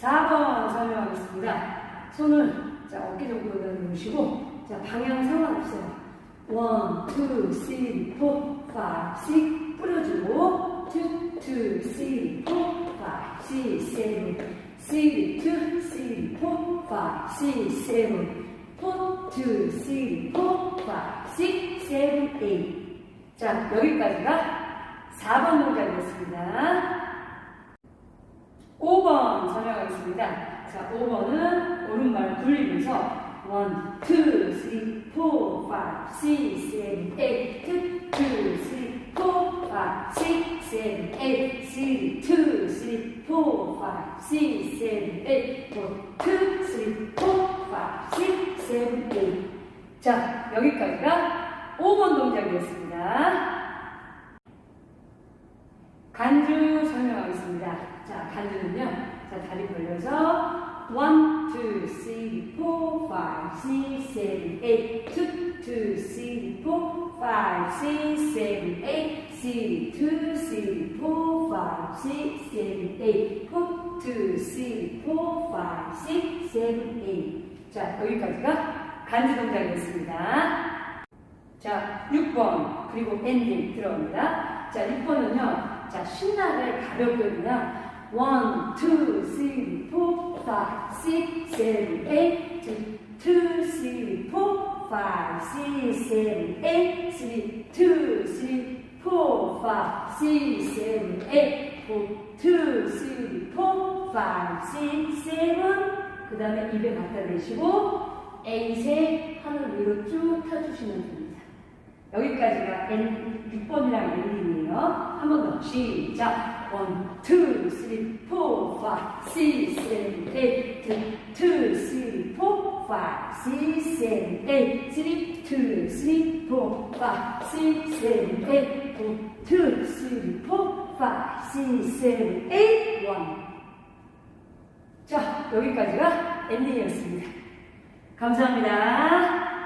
4번 설명하겠습니다. 손을 자, 어깨 정도로 놓으시고 자, 방향 상관없어요. 1, 2, 3, 4, 5, 6 뿌려주고 2, 2, 3, 4, 5, 6, 7 3, 2, 3, 4, 5, 6, 7 4, 2, 3, 4, 5, 6, 7, 8 자, 여기까지가 4번 동작이었습니다. 5번 설명하겠습니다. 자, 5번은 오른발 굴리면서 1, 2, 3, 4, 5, 6, 7, 8 2, 3, 4, 5, 6, 7, 8 3, 2, 3, 4, 5, 6, 7, 8 4, 2, 3, 4, 5, 6, 7, 8 자, 여기까지가 5번 동작이었습니다. 간주 설명하겠습니다. 자, 간주는요. 자, 다리 벌려서 1, 2, 3, 4, 5, 6, 7, 8 2, 2, 3, 4, 5, 6, 7, 8 3, 2, 3, 4, 5, 6, 7, 8 4, 2, 3, 4, 5, 6, 7, 8 자, 여기까지가 간주 동작이었습니다. 자, 6번 그리고 엔딩 들어옵니다. 자, 6번은요. 자, 신나게 가볍게 그냥 1, 2, 3, 4, 5, 6, 7, 8 2, 2, 3, 4, 5, 6, 7, 8 3, 2, 3, 4, 5, 6, 7, 8 4, 2, 3, 4, 5, 6, 7 그 다음에 입에 갖다 대시고 A세 하늘 위로 쭉 펴주시면 됩니다. 여기까지가 N 6번이랑 엔딩 이에요. 한 번 더 시작. 1, 2, 3, 4, 5, 6, 7, 8 2, 2, 3, 4, 5, 6, 7, 8 3, 2, 3, 4, 5, 6, 7, 8 4, 2, 3, 4, 5, 6, 7, 8 1 자, 여기까지가 엔딩이었습니다. 감사합니다.